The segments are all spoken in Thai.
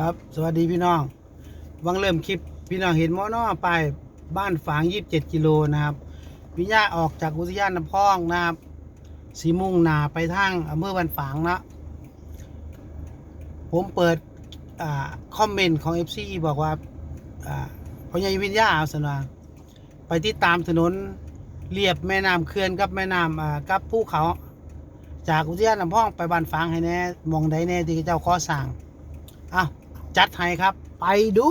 ครับ สวัสดีพี่น้อง วังเริ่มคลิปพี่น้องเห็นมอนอไปบ้านฝาง 27 กิโลนะครับวิญญาออกจากอุทยานน้ำพองนะครับ สีมุ่งนาไปทางอำเภอบ้านฝางนะ ผมเปิดอคอมเมนต์ของ FC บอกว่าอ่าพอใหญาวิญญาเอาสนว่าไปที่ตามถนนเรียบแม่น้ำเขื่อนกับแม่น้ำกับภูเขา จากอุทยานน้ำพองไปบ้านฝางให้แน่มองใดแน่ที่เจ้าขอสั่งอ้าว จัดให้ครับ ไปดู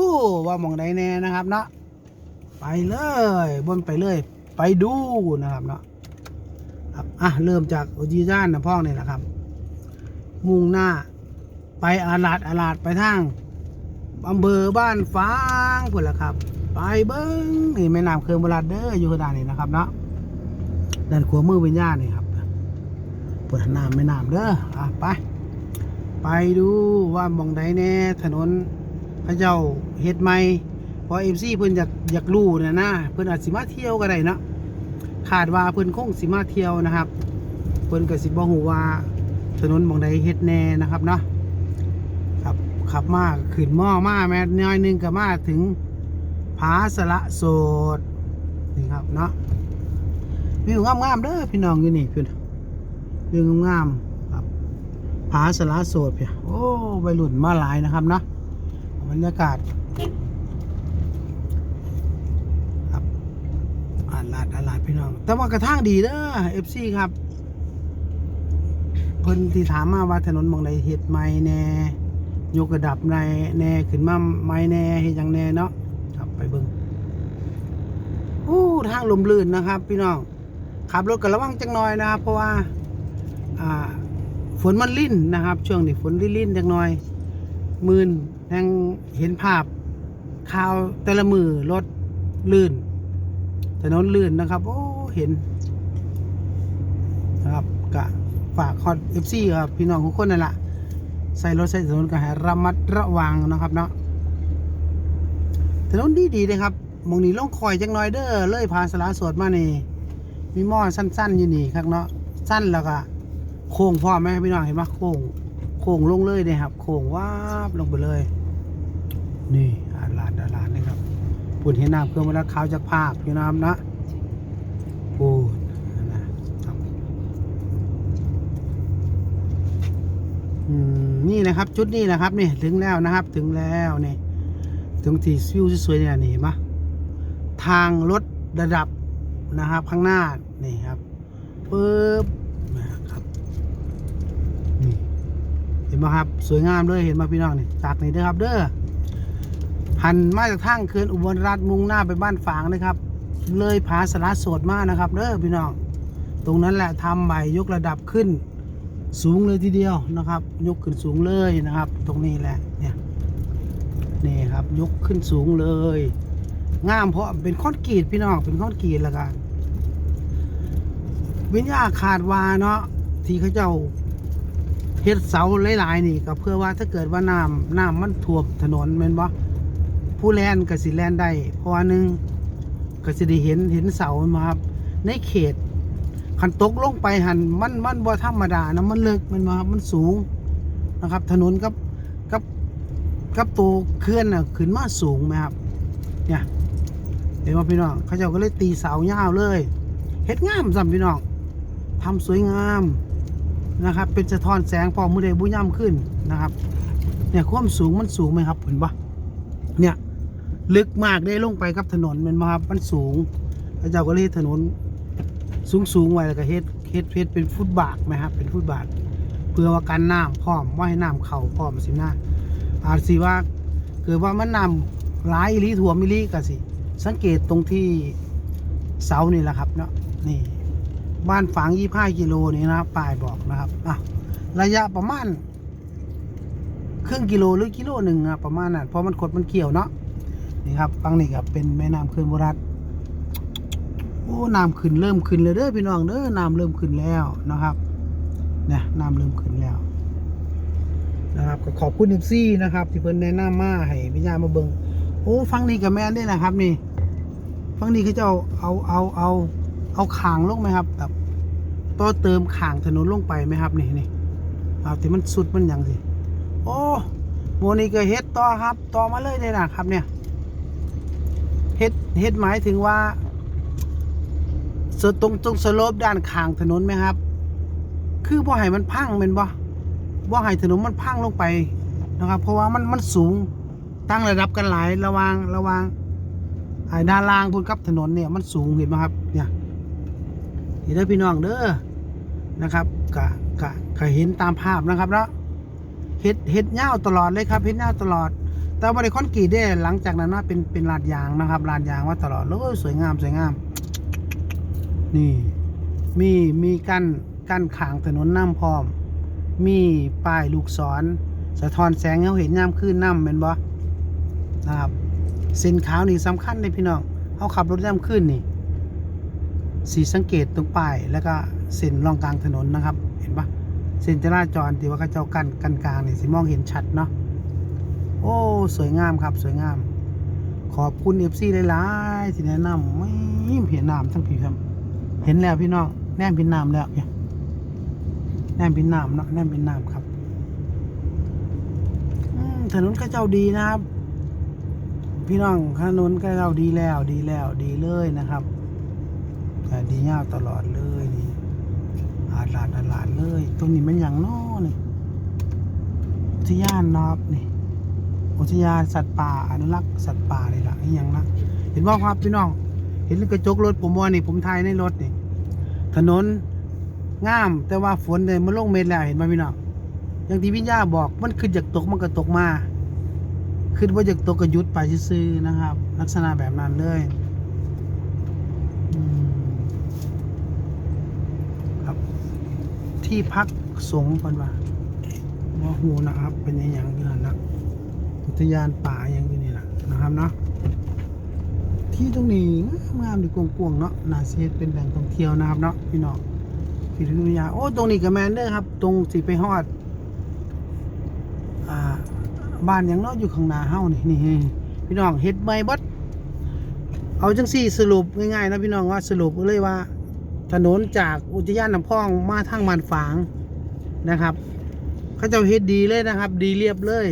ว่าหมองใดแน่นะครับเนาะไปเลยบนไปเลย ไปดูนะครับเนาะครับอะเริ่มจากอุทยานน้ำพองนี่แหละครับ มุ่งหน้า ไปอาลาดอาลาดไปทางอำเภอบ้านฟางพุ่นละครับ ไปเบิ้งนี่แม่น้ำเคืองบลาดเด้ออยู่ข้างหน้านี่นะครับเนาะด้านขวามือเป็นย่านี่ครับปวดน้ำแม่น้ำเด้ออะไป ไปดูว่ามองใดแน่ถนนพระเจ้าเฮ็ดใหม่พอเอฟซีเพิ่นอยากอยากรู้เนี่ยนะเพิ่นอาจสิมาเที่ยวก็ได้นะคาดว่าเพิ่นคงสิมาเที่ยวนะครับ เพิ่นก็สิบ่ฮู้ว่าถนนมองใดเฮ็ดแน่นะครับเนาะครับขับมาขึ้นหม้อมาแม่น้อยนึงก็มาถึงผาสละโสดนี่ครับเนาะวิวงามๆเด้อพี่น้องอยู่นี่เพี่นวิวงามๆาสละโสดเพียโอ้วัยรุ่นมาหลายนะครับเนาะบรรยากาศครับอาลาดอาลาดพี่น้อง แต่ว่ากระทั่งดีเด้อเอฟซีครับ เพิ่นที่ถามมาว่าถนนบางใดเฮ็ดไม่แน่ยกระดับในแน่ขึ้นมาไม่แน่เฮ็ดยังแน่เนาะครับไปเบิ่งโอ้ทางลมลื่นนะครับ พี่น้องขับรถก็ระวังจังหน่อยนะครับเพราะว่า อ่า ฝนมันลิ่นนะครับ ช่วงนี้ฝนลิ่นๆจักหน่อย มืนยังเห็นภาพข่าวแต่ละมือรถลื่น ถนนลื่นนะครับ โอ้เห็นนะครับกะฝากคอดเอฟซีครับพี่น้องทุกคนนั่นแหละใส่รถใส่ถนนก็ให้ระมัดระวังนะครับเนาะถนนดีดีๆเลยครับมองนี้ล่องคอยจังน่อยเด้อเลยพาสลาสวดมานี่มีหม้อสั้น ๆ อยู่นี่ครับเนาะสั้นแล้วก็ โค้งพ่อแม่พี่น้องเห็นไหมโค้งโค้งลงเลยเนี่ยครับ โค้งวาบลงไปเลย นี่อาลาดอาลาดนะครับปุ่นเห็นน้ำเครื่องเวลาขาวจากภาคอยู่น้ำนะปูนนะครับอืมนี่นะครับ จุดนี้นะครับนี่ถึงแล้วนะครับ ถึงแล้วนี่ถึงที่วิวสวยๆเนี่ยนี่เห็นไหมทางรถระดับนะครับ ข้างหน้านี่ครับปึ๊บ นี่เห็นไหมครับสวยงามเลยเห็นไหมพี่น้องนี่จากนี่เด้อครับ เด้อหันมาจากทางเขื่อนอุบลรัฐมุ่งหน้าไปบ้านฝางนะครับ เลยผาสละสดมากนะครับเด้อพี่น้องตรงนั้นแหละทำใหม่ยกระดับขึ้น สูงเลยทีเดียวนะครับ ยกขึ้นสูงเลยนะครับ ตรงนี้แหละเนี่ยนี่ครับยกขึ้นสูงเลยงามเพราะเป็นคอนกรีตพี่น้องเป็นคอนกรีตแล้วกันวิญญาขาดวาเนาะที่เขาเจ้า เฮ็ดเสาหลายๆนี่ก็เพื่อว่าถ้าเกิดว่าน้ำน้ำมันท่วมถนนแม่นบ่ผู้แลนก็สิแลนได้ เพราะว่าหนึงก็สิได้เห็นเห็นเสามาครับในเขตคันตกลงไปหันมันมันบ่ธรรมดานะมันลึกมันมาครับมันสูงนะครับ ถนนกับกับกับตัวเคลื่อนน่ะขึ้นมาสูงไหมครับเนี่ยเห็นว่าพี่น้องเขาเจ้าก็เลยตีเสายาวเลยเฮ็ดงามซ้ำพี่น้องทำสวยงาม นะครับ เป็นสะท้อนแสงพอมือใดบุย่ำขึ้นนะครับ เนี่ยความสูงมันสูงไหมครับเห็นปะเนี่ยลึกมากได้ลงไปกับถนนแมันมาครับมันสูงพระเจ้าก็เลยถนนสูงสูงไว้แล้วก็เฮ็ดเฮ็ดเฮ็ดเป็นฟุตบาทไหมครับเป็นฟุตบาทเพื่อว่ากันน้ำพร้อมว่าให้น้ำเข่าพร้อมสิหน้าอาจสิว่าเกิดว่ามันน้ำหลายอิลีถ่วมอิลีก็สิ สังเกตตรงที่เสานี่แหละครับเนาะนี่ บ้านฝางยี่ห้ากิโลนี่นะครับป้ายบอกนะครับอะระยะประมาณครึ่งกิโลหรือกิโลหนึ่งอะประมาณนั้นเพราะมันขดมันเกี่ยวเนาะนี่ครับฟังนี่ครับเป็นแม่น้ำขึ้นบรัดโอ้น้ำขึ้นเริ่มขึ้นเลยเด้อพี่น้องเด้อน้ำเริ่มขึ้นแล้วนะครับเนี่ยน้ำเริ่มขึ้นแล้วนะครับก็ขอบคุณเอฟซีนะครับ ที่เพิ่นแนะนำมาให้พี่ยามาเบิงโอ้ฟังนี่กับแม่นได้นะครับ นี่ ฟังนี่เขาจะเอาเอาเอาเอา เอาขางลงไหมครับแบบต่อเติมขางถนนลงไปไหมครับนี่นี่เอาที่มันสุดมันอย่างสิโอ้โมนี่ก็เฮ็ดต่อครับต่อมาเลยเลยนะครับเนี่ยเฮ็ดเฮ็ดหมายถึงว่าสตรงตรงสโลปด้านข้างถนนไหมครับ คือบ่ให้มันพังเป็นบ่บ่ให้ถนนมันพังลงไปนะครับ เพราะว่ามันมันสูงตั้งระดับกันหลายระวางระวางไอ้ด้านล่างพุ่นกับถนนเนี่ยมันสูงเห็นไหมครับเนี่ย นได้อพี่น้องเด้อนะครับกะกะกะเห็นตามภาพนะครับเนาะเฮ็ดเฮ็ดยาตลอดเลยครับเฮ็ดยาตลอด แต่บ่ได้คอนกรีตได้หลังจากนั้นว่าเป็นเป็นลาดยางนะครับลาดยางว่าตลอดแล้วก็สวยงามสวยงาม นี่ มีมีกั้นกั้นขางถนนน้ำพร้อม มีป้ายลูกศรสะท้อนแสงเขาเห็นยามคืนน้ำเป็นบ่นะครับเส้นขาวนี่สำคัญเลยพี่น้องเขาขับรถยามคืนนี่ สีสังเกตตรงป้ายแล้วก็เส้นรองกลางถนนนะครับ เห็นปะเส้นจราจรที่ว่าเขาเจ้ากันกันกลางนี่สิมองเห็นชัดเนาะโอ้ สวยงามครับสวยงาม ขอบคุณเอฟซีหลายๆที่แนะนำไม่เห็นน้ำทั้งผีครับ เห็นแล้วพี่น้องแนมเป็นน้ำแล้วเนี่ยแนมเป็นน้ำเนาะแนมเป็นน้ำครับอถนนเข้าเจ้าดีนะครับ พี่น้องถนนเข้าเจ้าดีแล้วดีแล้วดีเลยนะครับ ดียาวตลอดเลยนี่อาดลาดอาดลาดเลย ตรงนี้มันอย่างน้อนี่อุทยานนอบนี่อุทยานสัตว์ป่าอนุรักษ์สัตว์ป่าเลยล่ะนี่อย่างนะเห็นว่าครับพี่น้อง เห็นกระจกรถผมว่านี่ผมถ่ายในรถนี่ ถนนงาม แต่ว่าฝนเลยมันลงเม็ดแล้วเห็นไหมพี่น้องอย่างที่พี่ย่าบอกมันขึ้นจากตกมันก็ตกมาขึ้นว่าจากตกก็หยุดไปซื่อนะครับ ลักษณะแบบนั้นเลยอืม ครับ ที่พักสงฆ์กันว่าว่าหูนะครับ เป็นอย่างยางนี้นะอุทยานป่าอย่างนี้นะนะครับเนาะที่ตรงนี้งามดีกวงๆเนาะนาเซีเป็นแหล่งท่องเที่ยวนะครับเนาะพี่น้องพี่ทุกอยาโอ้ตรงนี้กับแมนเดอร์ครับ ตรงสิไปฮอดอ่าบ้านอย่างเนาะอยู่ข้างหน้าเฮานี่นี่พี่น้องเฮ็ดใหม่เบดเอาจังสี่สรุปง่ายๆนะพี่น้องว่าสรุปเลยว่า ถนนจากอุทยานน้ำพองมาทางมันฝางนะครับ เขาเจะเฮ็ดดีเลยนะครับ ดีเรียบเลย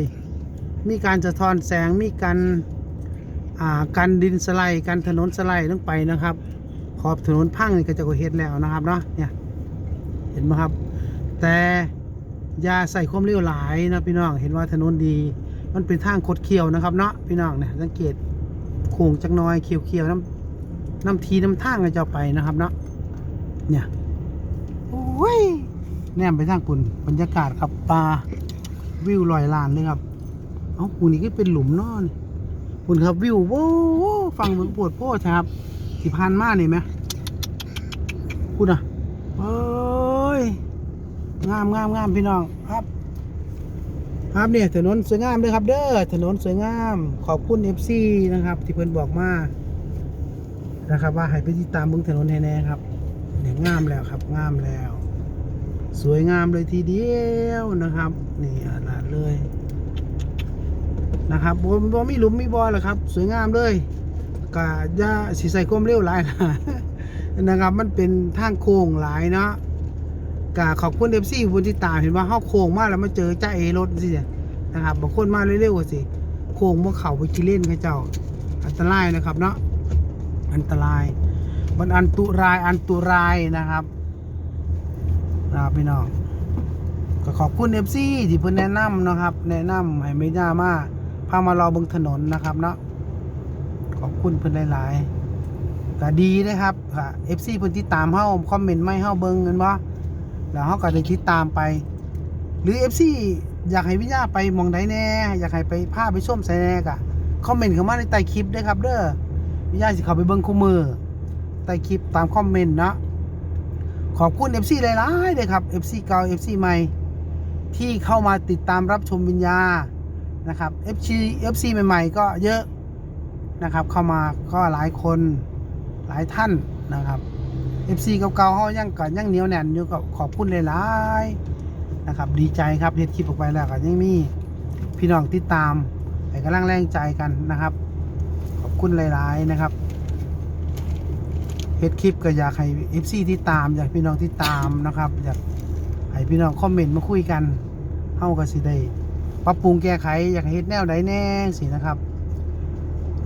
มีการสะท้อนแสงมีการอ่ากันดินสไลด์กันถนนสไลด์ลงไปนะครับ ขอบถนนพังนี่ก็จะก็เฮ็ดแล้วนะครับเนาะเนี่ยเห็นไหมครับ แต่ยาใส่ความเร็วหลายนะพี่น้องเห็นว่าถนนดี มันเป็นทางคดเคี้ยวนะครับเนาะพี่น้องเนี่ยสังเกตโค้งจักน้อยเคี้ยวๆน้ำน้ำทีน้ำทางก็จะเอไปนะครับเนาะ เนี่ยโอ้ยแนมไปทางปุ่นบรรยากาศครับปลาวิวลอยลานเลยครับ เอ้าปุ่นนี้ก็เป็นหลุมนอนปุ่นครับวิวโว้ฟังเหมือนปวดโพดครับที่พันมากนี่ไหมพูดอะเอ้ยงามงามงามพี่น้องครับครับเนี่ยถนนสวยงามเลยครับ เด้อถนนสวยงาม ขอบคุณเอฟซีนะครับ ที่เพิ่นบอกมานะครับ ว่าให้ไปติดตามบึงถนนแน่ๆครับ เนี่ยงามแล้วครับงามแล้ว สวยงามเลยทีเดียวนะครับ นี่อาลาดเลยนะครับบนบ่มีหลุมมีบอหรอครับ สวยงามเลยกะยาสิใส่ควมเร็วหลายนะนะครับ มันเป็นทางโค้งหลายเนาะกะขอบคุณเอฟซีผู้ที่ตามเห็นว่าเฮาโค้งมากแล้วมาเจอจ้าเอรถสินะครับบางคนมาเร็วๆกว่าสิโค้งบ่เขาไปกิเล่นเขาเจ้า อันตรายนะครับเนาะอันตราย มันอันตุรายอันตุรายนะครับนะครับพี่น้องก็ขอบคุณเอฟซีที่เพิ่นแนะนำนะครับ แนะนำให้ไม่ย่ามาพามารอเบิ่งถนนนะครับเนาะขอบคุณเพิ่นหลายๆก็ดีนะครับค่ะเอฟซีเพิ่นติดตามเฮาคอมเมนต์ไม่เฮาเบิ่งกันบ่แล้วเฮาก็ได้ติดตามไป หรือเอฟซีอยากให้วิญญาไปมองใดแน่อยากให้ไปพาไปชมใส่แน่ก็คอมเมนต์เข้ามาในใต้คลิปด้วยครับเด้อวิญญาสิเขาไปเบิ่งคู่มือ ใต้คลิปตามคอมเมนต์นะขอบคุณ FC หลายๆเลยครับ FC เก่า FC ใหม่ ที่เข้ามาติดตามรับชมวิญญานะครับ FC FC ใหม่ ๆ ก็เยอะนะครับ เข้ามาก็หลายคนหลายท่านนะครับ FC เก่าๆเขายังก็ยังเหนียวแน่นอยู่ก็ขอบคุณหลายๆนะครับ ดีใจครับเฮ็ดคลิปออกไปแล้วก็ยังมีพี่น้องติดตามให้กำลังแรงใจกันนะครับ ขอบคุณหลาย ๆ นะครับ เฮ็ดคลิปก็อยากให้ FC ที่ตามอยากพี่น้องที่ตามนะครับ อยากให้พี่น้องคอมเมนต์มาคุยกันเฮาก็สิได้ปรับปรุงแก้ไขอยากให้เฮ็ดแนวใดแน่สินะครับ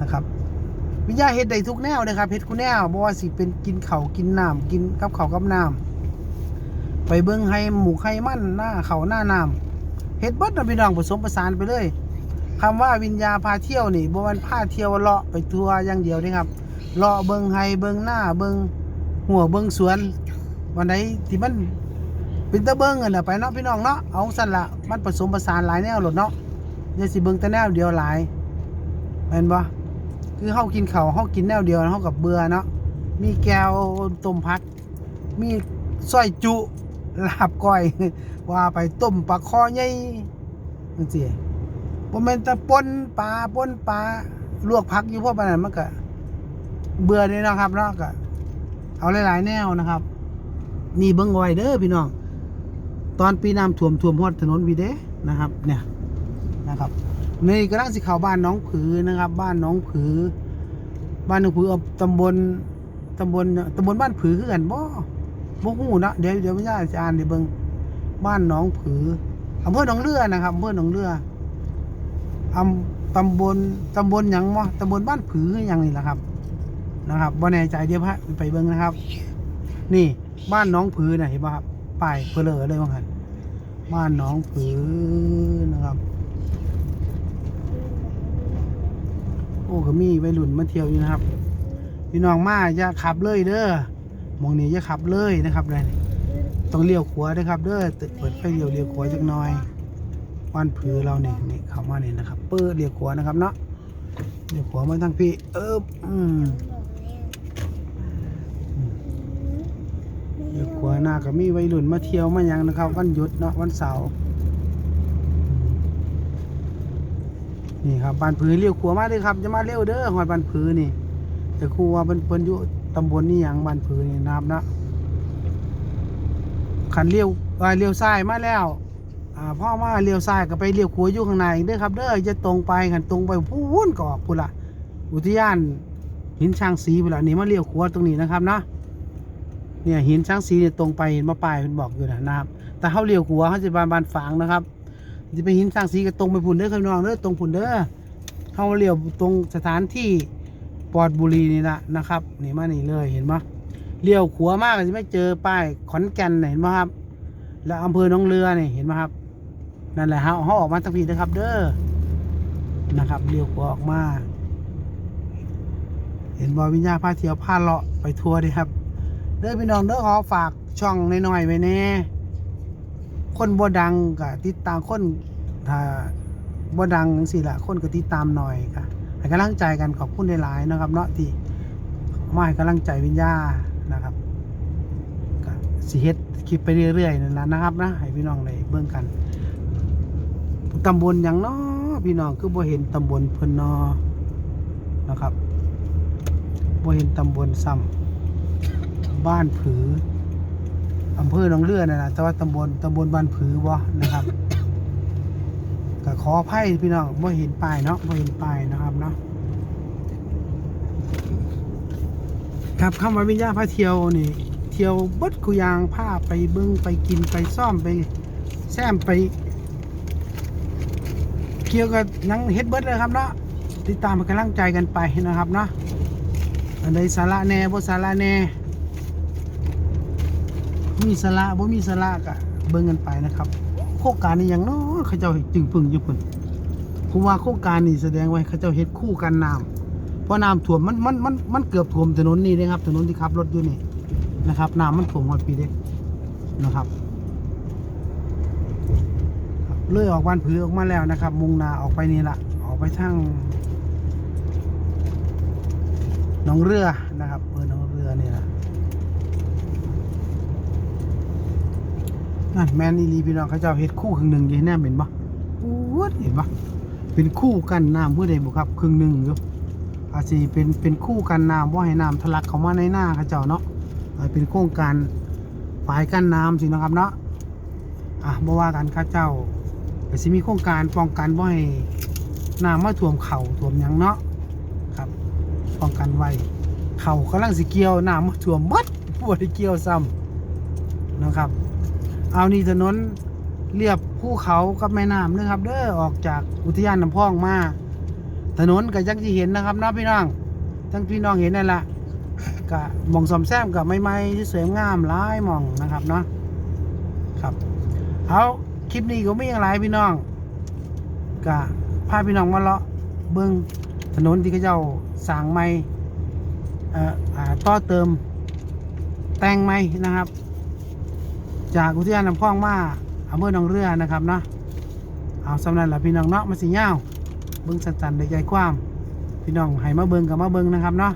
นะครับวิญญาเฮ็ดได้ทุกแนวนะครับเฮ็ดกูแนวบ่ว่าสิเป็นกินเข้ากินน้ำกินกับเข้ากับน้ำไปเบิ่งให้หมูไข่มันหน้าเข้าหน้าน้ำเฮ็ดเบิดนะพี่น้องผสมผสานไปเลยคำว่าวิญญาพาเที่ยวนี่บ่แม่นพาเที่ยวเลาะไปทัวร์อย่างเดียวเด้ครับ เลาะเบิ่งให้เบิ่งหน้าเบิ่งหัวเบิ่งสวน วันไหนที่มันเป็นตะเบิ่งกันน่ะไปเนาะพี่น้องเนาะเอาสั่นละมันผสมผสานหลายแนวโลดเนาะอย่สิเบิ่งแต่แนวเดียวหลายแม่นบ่คือเฮากินเข้าเฮากินแนวเดียวเฮากับเบื่อเนาะมีแก้วต้มผัก มีซอยจุลาบก้อย ว่าไปต้มปลาคอใหญ่จังซี่บ่แม่นแต่ป่นปลาป่นปลาลวกผักอยู่พวกปานนั้นมันก็ เบื่อนี่นะครับเนาะก็เอาหลายๆแนวนะครับ นี่เบิ่งไว้เด้อพี่น้อง ตอนปีน้ำท่วมท่วมฮอดถนนวีเด้นะครับ เนี่ยนะครับนี่กำลังสิข้าบ้านน้องผือนะครับ บ้านน้องผือ บ้านน้องผือเอาตำบลตำบลตำบลบ้านผือคือกันบ่บ่ฮู้นะเดี๋ยวเดี๋ยวไม่ใช่จะอ่านเดี๋ยวเบิ่งบ้านน้องผืออำเภอหนองเรือนะครับอำเภอหนองเรืออำตำบลตำบลหยังบ่ตำบลบ้านผือหยังนี่ล่ะครับ นะครับบ่แน่ใจเดี๋ยวพาไปเบิ่งนะครับ นี่บ้านน้องผือน่ะเห็นบ่ครับป้ายเผลอเลยว่างั้นบ้านน้องผือนะครับ โอ้ก็มีวัยรุ่นมาเที่ยวอยู่นะครับพี่น้องมาอย่าขับเลยเด้อมองนี้อย่าขับเลยนะครับเลยต้องเลี้ยวขวานะครับ เด้อเปิดไฟเลี้ยวเลี้ยวขวาจักหน่อยบ้านผือเราเนี่ยนี่เข้ามาเนี่ยนะครับ เปิดเลี้ยวขวานะครับเนาะเลี้ยวขวามาทางพี่เอออืม เลี้ยวขวาหน้าก็มีวัยรุ่นมาเที่ยวมายังนะครับวันหยุดเนาะวันเสาร์นี่ครับบ้านผือเลี้ยวขัวมาเลยครับ จะมาเร็วเด้อหอดบ้านผือนี่แต่ครูว่าเป็นเพิ่นอยู่ตำบลนี่หยังบ้านผือนี่นะครับนะขันเลี้ยวเอ่อเลี้ยวซ้ายมาแล้วอ่าพ่อมาเลี้ยวซ้ายก็ไปเลี้ยวขัวอยู่ข้างในเด้อครับเด้อจะตรงไปขันตรงไปพู้นก็ออกพุ่นละอุทยานหินช้างสีพุ่นละนี่มาเลี้ยวขัวตรงนี้นะครับนะ เนี่ยหินช้างสีเนี่ยตรงไปเห็นมาป้ายเพิ่นบอกอยู่นะนะครับ แต่เขาเลี้ยวขัวเขาจะบานบานฝางนะครับจะไปหินสร้างสีก็ตรงไปพุ่นเด้อครับน้องเด้อตรงพุ่นเด้อเขาเลี้ยวตรงสถานที่ปอดบุรีนี่นะนะครับนี่มานี่เลยเห็นปะเลี้ยวขวมากจะไม่เจอป้ายขอนแก่นเห็นปะครับ แล้วอำเภอหนองเรือนี่เห็นปะครับนั่นแหละฮะเขาออกมาทางพีนะครับ เด้อนะครับเลี้ยวขวออกมา เห็นบอวิญญาพาเที่ยวพาเลาะไปทัวร์ดิครับ เด้อพี่น้องเด้อขอฝากช่องน้อยๆไว้แน่คนบ่ดังก็ติดตามคนถ้าบ่ดังสิละคนก็ติดตามหน่อยค่ะให้กำลังใจกันขอบคุณหลายๆนะครับ เนาะที่มาให้กำลังใจวิญญานะครับก็สิเฮ็ดคลิปไปเรื่อยๆนั่นแหละนะครับนะให้พี่น้องได้เบิ่งกันตำบลหยังเนาะพี่น้องคือบ่เห็นตำบลเพิ่นเนาะนะครับบ่เห็นตำบลซ้ำ บ้านผืออำเภอหนองเรือนะนะแต่ว่าตำบลตำบลบ้านผือบ่นะครับก็ขออภัยพี่น้องบ่เห็นป้ายเนาะบ่เห็นป้ายนะครับเนาะครับคำว่าวิญญาณพาเที่ยวนี่เที่ยวบดกุยางผ้าไปเบิ้งไปกินไปซ่อมไปแซมไป เกี่ยวกับหยังเฮ็ดเบิดเลยครับเนาะติดตามเป็นกำลังใจกันไปนะครับเนาะอันใดสาระแน่บ่สาระแน่ มีสาระบ่มีสาระก็เบิ่งกันไปนะครับ โครงการนี้อย่างน้อยเขาเจ้าจึงพึ่งอยู่พุ่นผมว่าโครงการนี้แสดงไว้เขาเจ้าเฮ็ดคู่กันน้ำเพราะน้ำท่วมมันมันมันมันเกือบท่วมถนนนี่นะครับ ถนนที่ขับรถอยู่นี่นะครับน้ำมันท่วมหมดปีเด้นะครับครับเลยออกบ้านผือออกมาแล้วนะครับ มุ่งนาออกไปนี่ละออกไปทางหนองเรือนะครับเปิดหนองเรือนี่ละ นั่นแมนอีหลีพี่น้องเขาเจ้าเฮ็ดคู่ครึ่งหนึ่งยีแน่เห็นปะอู้ดเห็นปะเป็นคู่กันน้ำเพื่อใดบุครับครึ่งหนึ่งอยู่อาจจะเป็นเป็นคู่กันน้ำว่าให้น้ำทะลักเข้ามาในหน้าเขาเจ้าเนาะเป็นโครงการฝ่ายกันน้ำสินะครับเนาะอะบ่ว่ากันข้าเจ้าก็สิมีโครงการป้องกันว่าให้น้ำมาท่วมเข่าท่วมยังเนาะครับป้องกันไว้เข่ากำลังสิเกี่ยวน้ำมาท่วมมัดปวดเกี่ยวซ้ำนะครับ เอานี่ถนนเรียบภูเขากับแม่น้ำเด้อครับ เด้อออกจากอุทยานน้ำพองมา ถนนก็จังที่เห็นนะครับเนาะพี่น้องทั้งพี่น้องเห็นนั่นแหละก็หมองสอมแซมกับไม้ๆที่สวยงามหลายมองนะครับเนาะครับเอาคลิปนี้ก็ไม่อย่างไรพี่น้องก็พาพี่น้องมาเลาะเบิ้องถนนที่เขาเจ้าสางใหม่เอ่อต่อเติมแต่งใหม่นะครับ จากอุทยานน้ำพองมาอำเภอหนองเรือนะครับเนาะเอาสำนักละพี่น้องเนาะมาสิยาเบิ้งสันๆในใจความพี่น้องให้มาเบิ้งกับมาเบิ้งนะครับเนาะ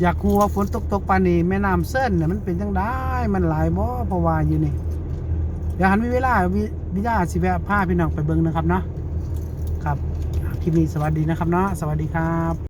อยากหัวฝนตกตกปานนี้แม่น้ำเส้นเนี่ยมันเป็นจังได้มันหลายบ่เพราะว่าอยู่นี่เดี๋ยวหันมีเวลาวิวิญญาสิแวะพาพี่น้องไปเบิ่งนะครับเนาะครับคลิปนี้สวัสดีนะครับเนาะสวัสดีครับ